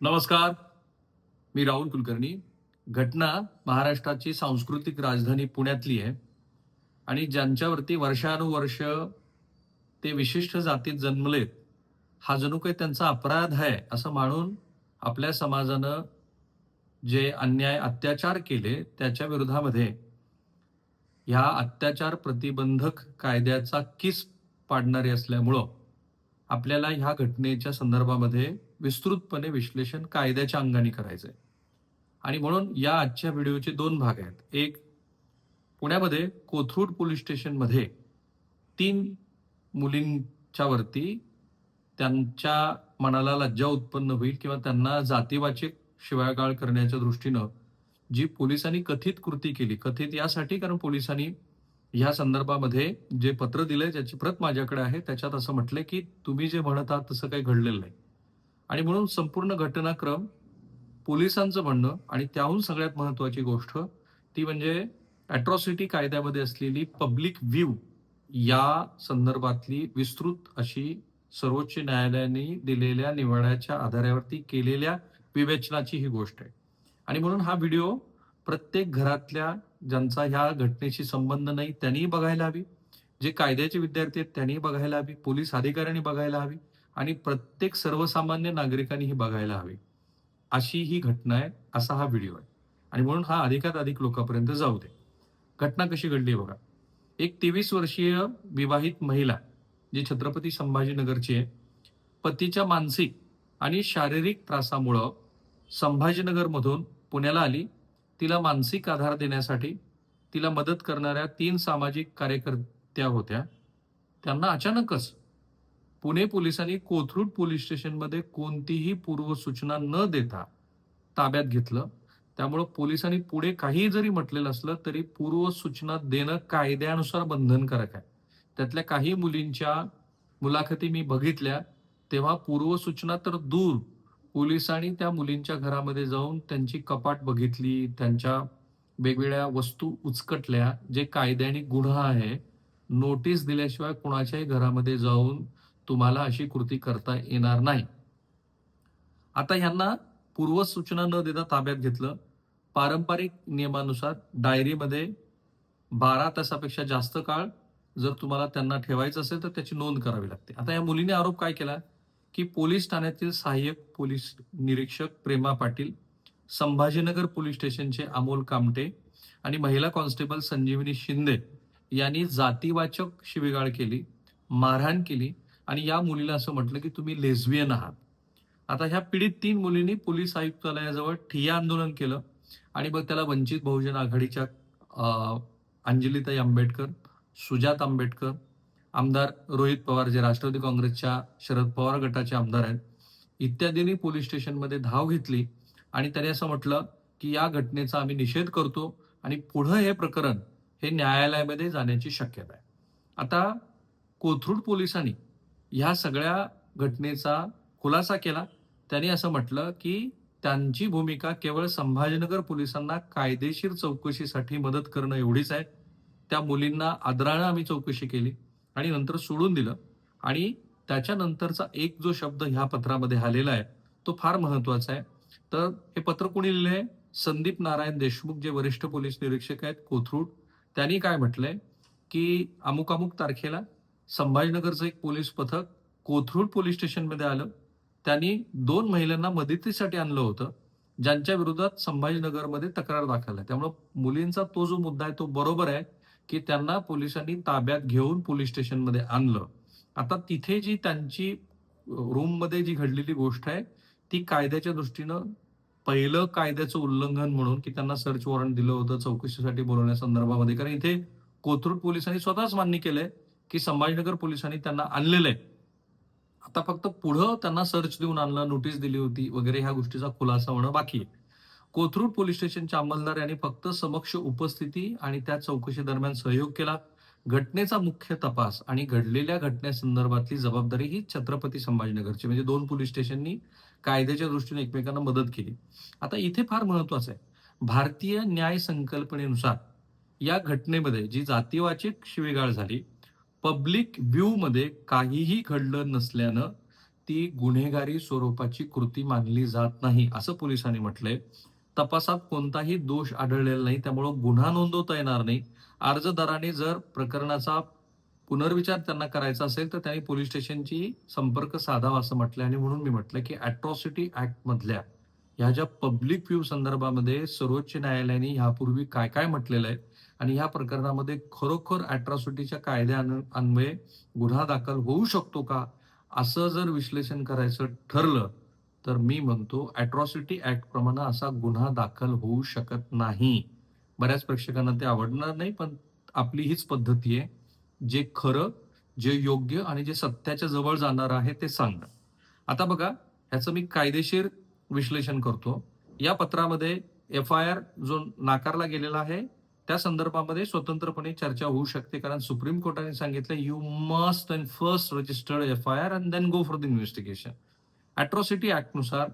नमस्कार. मी राहुल कुलकर्णी. घटना महाराष्ट्राची सांस्कृतिक राजधानी पुण्यातली आहे. आणि ज्यांच्यावरती वर्षानुवर्ष ते विशिष्ट जातीत जन्मलेत हा जणू काही त्यांचा अपराध आहे असं मानून आपल्या समाजानं जे अन्याय अत्याचार केले त्याच्या विरोधामध्ये ह्या अत्याचार प्रतिबंधक कायद्याचा किस पाडणारे असल्यामुळं आपल्याला ह्या घटनेच्या संदर्भामध्ये विस्तृतपणे विश्लेषण कायद्याच्या अंगाने करायचंय. आणि म्हणून या आजच्या व्हिडिओचे दोन भाग आहेत. एक पुण्यामध्ये कोथरूड पोलीस स्टेशनमध्ये तीन मुलींच्या वरती त्यांच्या मनाला लज्जा उत्पन्न होईल किंवा त्यांना जातीवाचक शिवागाळ करण्याच्या दृष्टीनं जी पोलिसांनी कथित कृती केली कथित यासाठी कारण पोलिसांनी ह्या संदर्भामध्ये जे पत्र दिलंय ज्याची प्रत माझ्याकडे आहे त्याच्यात असं म्हटलंय की तुम्ही जे म्हणत आहात तसं काही घडलेलं नाही. आणि म्हणून संपूर्ण घटनाक्रम पोलिसांचं म्हणणं आणि त्याहून सगळ्यात महत्वाची गोष्ट ती म्हणजे अॅट्रॉसिटी कायद्यामध्ये असलेली पब्लिक व्ह्यू या संदर्भातली विस्तृत अशी सर्वोच्च न्यायालयाने दिलेल्या निवाड्याच्या आधारावरती केलेल्या विवेचनाची ही गोष्ट आहे. आणि म्हणून हा व्हिडिओ प्रत्येक घरातल्या ज्यांचा ह्या घटनेशी संबंध नाही त्यांनी बघायला हवी. जे कायद्याचे विद्यार्थी आहेत त्यांनी बघायला हवी. पोलीस अधिकाऱ्यांनी बघायला हवी. आणि प्रत्येक सर्वसामान्य नागरिकांनी ही बघायला हवी. अशी ही घटना आहे असा हा व्हिडिओ आहे. आणि म्हणून हा अधिकात अधिक लोकांपर्यंत जाऊ दे. घटना कशी घडली आहे बघा. एक तेवीस वर्षीय विवाहित महिला जी छत्रपती संभाजीनगरची आहे पतीच्या मानसिक आणि शारीरिक त्रासामुळं संभाजीनगरमधून पुण्याला आली. तिला मानसिक आधार देण्यासाठी तिला मदत करणाऱ्या तीन सामाजिक कार्यकर्त्या होत्या. त्यांना अचानकच पुणे पोलिसांनी कोथरूड पोलीस स्टेशनमध्ये कोणतीही पूर्वसूचना न देता ताब्यात घेतलं. त्यामुळं पोलिसांनी पुढे काही जरी म्हटलेलं असलं तरी पूर्वसूचना देणं कायद्यानुसार बंधनकारक आहे. त्यातल्या काही मुलींच्या मुलाखती मी बघितल्या तेव्हा पूर्वसूचना तर दूर. पोलिसांनी त्या मुलींच्या घरामध्ये जाऊन त्यांची कपाट बघितली त्यांच्या वेगवेगळ्या वस्तू उचकटल्या जे कायद्याने गुन्हा आहे. नोटीस दिल्याशिवाय कुणाच्याही घरामध्ये जाऊन तुम्हाला अशी कृती करता येणार नाही. आता ह्यांना पूर्वसूचना न देता ताब्यात घेतलं. पारंपरिक नियमानुसार डायरीमध्ये बारा तासापेक्षा जास्त काळ जर तुम्हाला त्यांना ठेवायचं असेल तर त्याची नोंद करावी लागते. आता या मुलीने आरोप काय केला? की पोलीस ठाण्यातील सहाय्यक पोलीस निरीक्षक प्रेमा पाटील संभाजीनगर पोलीस स्टेशनचे अमोल कामटे आणि महिला कॉन्स्टेबल संजीवनी शिंदे यांनी जातीवाचक शिवीगाळ केली मारहाण केली आणि या मुलीला असं म्हटलं की तुम्ही लेझबियन आहात. आता ह्या पीडित तीन मुलींनी पोलीस आयुक्तालयाजवळ ठिय्या आंदोलन केलं. आणि मग त्याला वंचित बहुजन आघाडीच्या अंजलिताई आंबेडकर सुजात आंबेडकर आमदार रोहित पवार जे राष्ट्रवादी काँग्रेसच्या शरद पवार गटाचे आमदार आहेत इत्यादींनी पोलीस स्टेशनमध्ये धाव घेतली. आणि त्याने असं म्हटलं की या घटनेचा आम्ही निषेध करतो आणि पुढं हे प्रकरण हे न्यायालयामध्ये जाण्याची शक्यता आहे. आता कोथरूड पोलिसांनी ह्या सगळ्या घटनेचा खुलासा केला. त्यांनी असं म्हटलं की त्यांची भूमिका केवळ संभाजीनगर पोलिसांना कायदेशीर चौकशीसाठी मदत करणं एवढीच आहे. त्या मुलींना आदरानं आम्ही चौकशी केली आणि नंतर सोडून दिलं. आणि त्याच्यानंतरचा एक जो शब्द ह्या पत्रामध्ये आलेला आहे तो फार महत्त्वाचा आहे. तर हे पत्र कोणी लिहिले आहे? संदीप नारायण देशमुख जे वरिष्ठ पोलीस निरीक्षक आहेत कोथरूड. त्यांनी काय म्हटलंय? की अमुक अमुक तारखेला संभाजीनगरचं एक पोलीस पथक कोथरूड पोलीस स्टेशनमध्ये आलं. त्यांनी दोन महिलांना मदतीसाठी आणलं होतं ज्यांच्या विरोधात संभाजीनगरमध्ये तक्रार दाखल आहे. त्यामुळं मुलींचा तो जो मुद्दा आहे तो बरोबर आहे की त्यांना पोलिसांनी ताब्यात घेऊन पोलीस स्टेशनमध्ये आणलं. आता तिथे जी त्यांची रूममध्ये जी घडलेली गोष्ट आहे ती कायद्याच्या दृष्टीनं पहिलं कायद्याचं उल्लंघन म्हणून की त्यांना सर्च वॉरंट दिलं होतं चौकशीसाठी बोलवण्यासंदर्भामध्ये. कारण इथे कोथरूड पोलिसांनी स्वतःच मान्य केलंय की संभाजीनगर पोलिसांनी त्यांना आणलेलं आहे. आता फक्त पुढं त्यांना सर्च देऊन आणलं नोटीस दिली होती वगैरे ह्या गोष्टीचा खुलासा होणं बाकी आहे. कोथरूड पोलीस स्टेशनच्या अंमलदार यांनी फक्त समक्ष उपस्थिती आणि त्या चौकशी दरम्यान सहयोग केला. घटनेचा मुख्य तपास आणि घडलेल्या घटनेसंदर्भातली जबाबदारी ही छत्रपती संभाजीनगरची म्हणजे दोन पोलीस स्टेशननी कायद्याच्या दृष्टीने एकमेकांना मदत केली. आता इथे फार महत्वाचं आहे. भारतीय न्याय संकल्पनेनुसार या घटनेमध्ये जी जातीवाचक शिवेगाळ झाली पब्लिक व्ह्यूमध्ये काहीही घडलं नसल्यानं ती गुन्हेगारी स्वरूपाची कृती मानली जात नाही असं पोलिसांनी म्हटलंय. तपासात कोणताही दोष आढळलेला नाही त्यामुळं गुन्हा नोंदवता येणार नाही. अर्जदाराने जर प्रकरणाचा पुनर्विचार त्यांना करायचा असेल तर त्यांनी पोलीस स्टेशनची संपर्क साधावा असं म्हटलंय. आणि म्हणून मी म्हटलं की अॅट्रॉसिटी ऍक्ट मधल्या ह्या ज्या पब्लिक व्ह्यू संदर्भामध्ये सर्वोच्च न्यायालयाने ह्यापूर्वी काय काय म्हटलेलं आहे आणि ह्या प्रकरणामध्ये खरोखर अॅट्रॉसिटीच्या कायद्यान्वये गुन्हा दाखल होऊ शकतो का असं जर विश्लेषण करायचं ठरलं तर मी म्हणतो अॅट्रॉसिटी ऍक्ट प्रमाणे असा गुन्हा दाखल होऊ शकत नाही. बऱ्याच प्रेक्षकांना ते आवडणार नाही पण आपली हीच पद्धती आहे. जे खरं जे योग्य आणि जे सत्याच्या जवळ जाणार आहे ते सांगणं. आता बघा ह्याचं मी कायदेशीर विश्लेषण करतो. या पत्रामध्ये एफ आय आर जो नाकारला गेलेला आहे त्या संदर्भामध्ये स्वतंत्रपणे चर्चा होऊ शकते. कारण सुप्रीम कोर्टाने सांगितलं you must and first registered F I R and then go for the investigation atrocity ऍक्टनुसार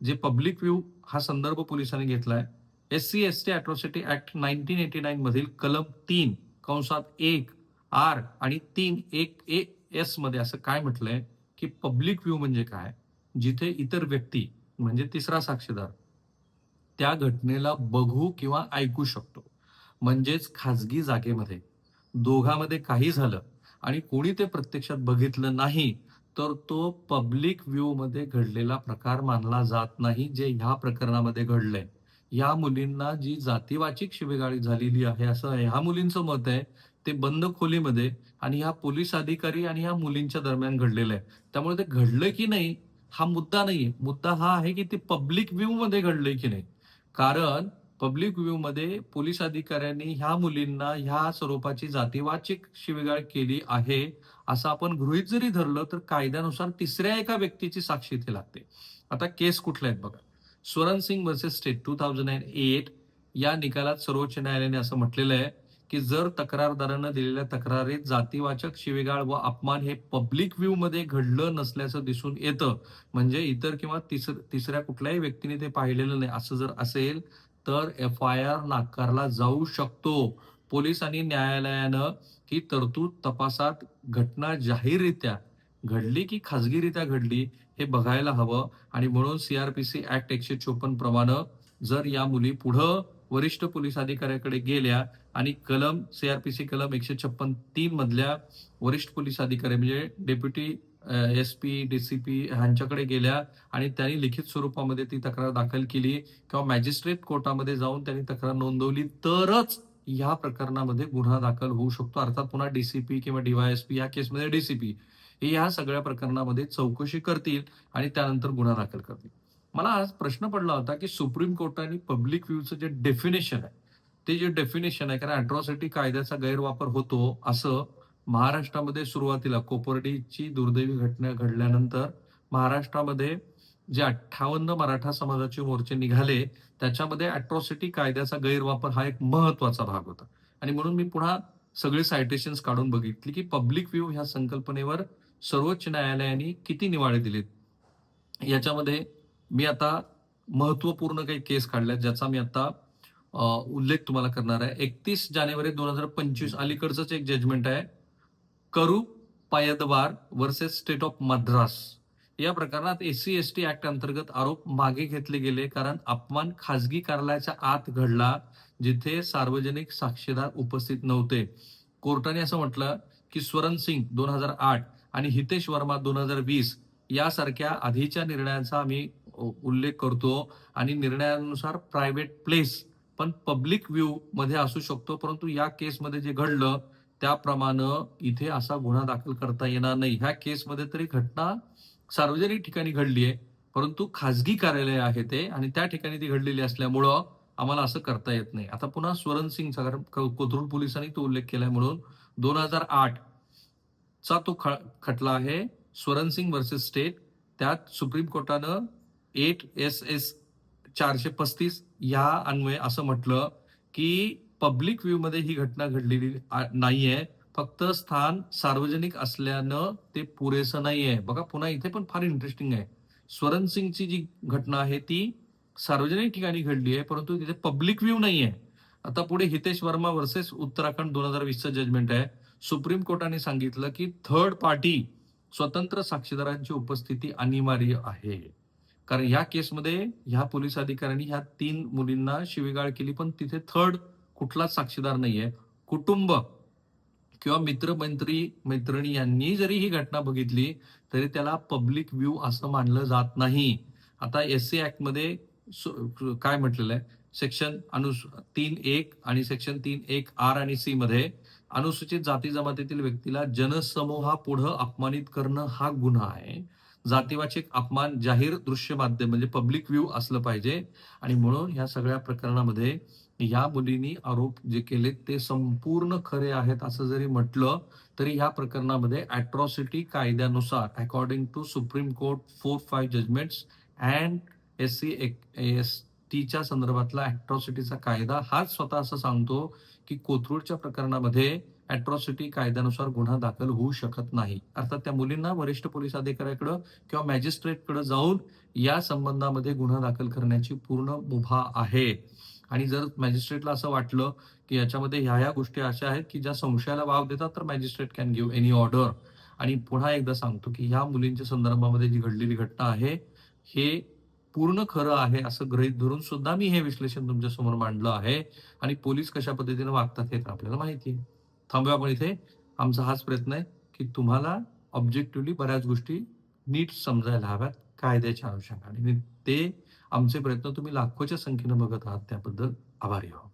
जे पब्लिक व्ह्यू हा संदर्भ पोलिसांनी घेतलाय S C S T atrocity act nineteen eighty nine मधील कलम तीन कंसात एक आर आणि तीन एक ए एसमध्ये असं काय म्हटलंय की पब्लिक व्ह्यू म्हणजे काय? जिथे इतर व्यक्ती म्हणजे तिसरा साक्षीदार त्या घटनेला बघू किंवा ऐकू शकतो. म्हणजेच खाजगी जागेमध्ये. दोघांमध्ये काही झालं आणि कोणी ते प्रत्यक्षात बघितलं नाही तर तो पब्लिक व्ह्यू मध्ये घडलेला प्रकार मानला जात नाही जे ह्या प्रकरणामध्ये घडलंय. या मुलींना जी जातीवाचिक शिवेगाळी झालेली आहे असं ह्या मुलींचं मत आहे ते बंद खोलीमध्ये आणि ह्या पोलीस अधिकारी आणि ह्या मुलींच्या दरम्यान घडलेलं आहे. त्यामुळे ते घडलं की नाही हा मुद्दा नाहीये. मुद्दा हा आहे की ते पब्लिक व्ह्यू मध्ये घडलंय की नाही. कारण पब्लिक व्ह्यू मध्ये पोलीस अधिकाऱ्यांनी ह्या मुलींना ह्या स्वरूपाची जातीवाचिक शिवीगाळ केली आहे असं आपण गृहित जरी धरलं तर कायद्यानुसार तिसऱ्या एका व्यक्तीची साक्षी इथे लागते. आता केस कुठल्या आहेत बघा. Swaran Singh versus state two thousand and eight या निकालात सर्वोच्च न्यायालयाने असं म्हटलेलं आहे की जर तक्रारदारानं दिलेल्या तक्रारीत जातीवाचक शिवेगाळ व अपमान हे पब्लिक व्ह्यू मध्ये घडलं नसल्याचं दिसून येतं म्हणजे इतर किंवा तिसऱ्या कुठल्याही व्यक्तीने ते पाहिलेलं नाही असं जर असेल तर एफ आय आर नाकारला जाऊ शकतो. पोलीस आणि न्यायालयानं ही तरतूद तपासात घटना जाहीररित्या घडली की खाजगीरित्या घडली हे बघायला हवं. आणि म्हणून सीआरपीसी ऍक्ट एकशे चोपन्न प्रमाणे जर या मुली पुढं वरिष्ठ पोलीस अधिकाऱ्याकडे गेल्या आणि कलम सीआरपीसी कलम एकशे छप्पन तीन मधल्या वरिष्ठ पोलीस अधिकारी म्हणजे deputy S P D C P ह्यांच्याकडे गेल्या आणि त्यांनी लिखित स्वरूपामध्ये ती तक्रार दाखल केली किंवा मॅजिस्ट्रेट कोर्टामध्ये जाऊन त्यांनी तक्रार नोंदवली तरच या प्रकरणामध्ये गुन्हा दाखल होऊ शकतो. अर्थात पुन्हा डीसीपी किंवा डीवायएसपी या केसमध्ये डीसीपी हे या सगळ्या प्रकरणामध्ये चौकशी करतील आणि त्यानंतर गुन्हा दाखल करतील. मला आज प्रश्न पडला होता की सुप्रीम कोर्टाने पब्लिक व्ह्यूचं जे डेफिनेशन आहे ते जे डेफिनेशन आहे कारण अट्रॉसिटी कायद्याचा गैरवापर होतो असं महाराष्ट्रामध्ये सुरुवातीला कोपर्डीची दुर्दैवी घटना घडल्यानंतर महाराष्ट्रामध्ये जे अठ्ठावन्न मराठा समाजाचे मोर्चे निघाले त्याच्यामध्ये अॅट्रॉसिटी कायद्याचा गैरवापर हा एक महत्त्वाचा भाग होता. आणि म्हणून मी पुन्हा सगळे सायटेशन्स काढून बघितली की पब्लिक व्ह्यू ह्या संकल्पनेवर सर्वोच्च न्यायालयाने किती निवाडे दिलेत? याच्यामध्ये मी आता महत्त्वपूर्ण काही केस काढल्यात ज्याचा मी आता उल्लेख तुम्हाला करणार आहे. एकतीस जानेवारी दोन हजार पंचवीस अलीकडचंच एक जजमेंट आहे. करू पायदवार वर्सेस स्टेट ऑफ मद्रास या प्रकरणात एससी एस टी ऍक्ट अंतर्गत आरोप मागे घेतले गेले कारण अपमान खासगी कार्यालयाच्या आत घडला जिथे सार्वजनिक साक्षीदार उपस्थित नव्हते. कोर्टाने असं म्हटलं की स्वरण सिंग दोन हजार आठ आणि हितेश वर्मा दोन हजार वीस यासारख्या आधीच्या निर्णयांचा आम्ही उल्लेख करतो आणि निर्णयानुसार प्रायव्हेट प्लेस पण पब्लिक व्ह्यू मध्ये असू शकतो परंतु या केसमध्ये जे घडलं त्याप्रमाणे इथे असा गुन्हा दाखल करता येणार नाही. ह्या केसमध्ये तरी घटना सार्वजनिक ठिकाणी घडली आहे परंतु खाजगी कार्यालय आहे ते आणि त्या ठिकाणी ती घडलेली असल्यामुळं आम्हाला असं करता येत नाही. आता पुन्हा स्वरण सिंग कारण कोथरूड पोलिसांनी तो उल्लेख केलाय म्हणून दोन हजार आठ चा तो खटला आहे स्वरण सिंग वर्सेस स्टेट त्यात सुप्रीम कोर्टानं एट एस एस चारशे पस्तीस या अन्वये असं म्हटलं की पब्लिक व्ह्यू मध्ये ही घटना घडलेली नाहीये. फक्त स्थान सार्वजनिक असल्यानं ते पुरेसं नाहीये. बघा पुन्हा इथे पण फार इंटरेस्टिंग आहे. स्वरण सिंगची जी घटना आहे ती सार्वजनिक ठिकाणी घडली आहे परंतु तिथे पब्लिक व्ह्यू नाहीये. आता पुढे हितेश वर्मा वर्सेस उत्तराखंड दोन हजार वीसचं जजमेंट आहे. सुप्रीम कोर्टाने सांगितलं की थर्ड पार्टी स्वतंत्र साक्षीदारांची उपस्थिती अनिवार्य आहे. कारण ह्या केसमध्ये ह्या पोलीस अधिकाऱ्यांनी ह्या तीन मुलींना शिवीगाळ केली पण तिथे थर्ड कुठलाच साक्षीदार नाहीये. कुटुंब किंवा मित्रमंत्री मैत्रिणी यांनी जरी ही घटना बघितली तरी त्याला पब्लिक व्ह्यू असं मानलं जात नाही. आता एस सी ऍक्टमध्ये काय म्हटलेलं आहे? सेक्शन अनु तीन एक आणि सेक्शन तीन एक आर आणि सी मध्ये अनुसूचित जाती जमातीतील व्यक्तीला जनसमूहापुढं अपमानित करणं हा गुन्हा आहे. जातीवाचक अपमान जाहीर दृश्य माध्यम म्हणजे पब्लिक व्ह्यू असलं पाहिजे. आणि म्हणून ह्या सगळ्या प्रकरणामध्ये या मुलींनी आरोप जे केले ते संपूर्ण खरे आहेत असं जरी म्हटलं तरी ह्या प्रकरणामध्ये अॅट्रॉसिटी कायद्यानुसार according to supreme court four five judgments and S C S टीच्या संदर्भातला अॅट्रॉसिटीचा कायदा हाच स्वतः असं सांगतो की कोथरूडच्या प्रकरणामध्ये अॅट्रॉसिटी कायद्यानुसार गुन्हा दाखल होऊ शकत नाही. अर्थात त्या मुलींना वरिष्ठ पोलीस अधिकाऱ्याकडं किंवा मॅजिस्ट्रेटकडे जाऊन या संबंधामध्ये गुन्हा दाखल करण्याची पूर्ण मुभा आहे. आणि जर मॅजिस्ट्रेटला असं वाटलं की याच्यामध्ये ह्या ह्या गोष्टी अशा आहेत की ज्या संशयाला वाव देतात तर magistrate can give any order आणि पुन्हा एकदा सांगतो की ह्या मुलींच्या संदर्भामध्ये जी घडलेली घटना आहे हे पूर्ण खरं आहे असं गृहीत धरून सुद्धा मी हे विश्लेषण तुमच्यासमोर मांडलं आहे. आणि पोलीस कशा पद्धतीने वागतात हे तर आपल्याला माहिती आहे. थांबूया आपण इथे. आमचा हाच प्रयत्न आहे की तुम्हाला ऑब्जेक्टिव्हली बऱ्याच गोष्टी नीट समजायला हव्यात कायद्याच्या अनुषंगाने. आणि ते आमचे प्रयत्न तुम्ही लाखोच्या संख्येनं बघत आहात त्याबद्दल आभारी आहोत.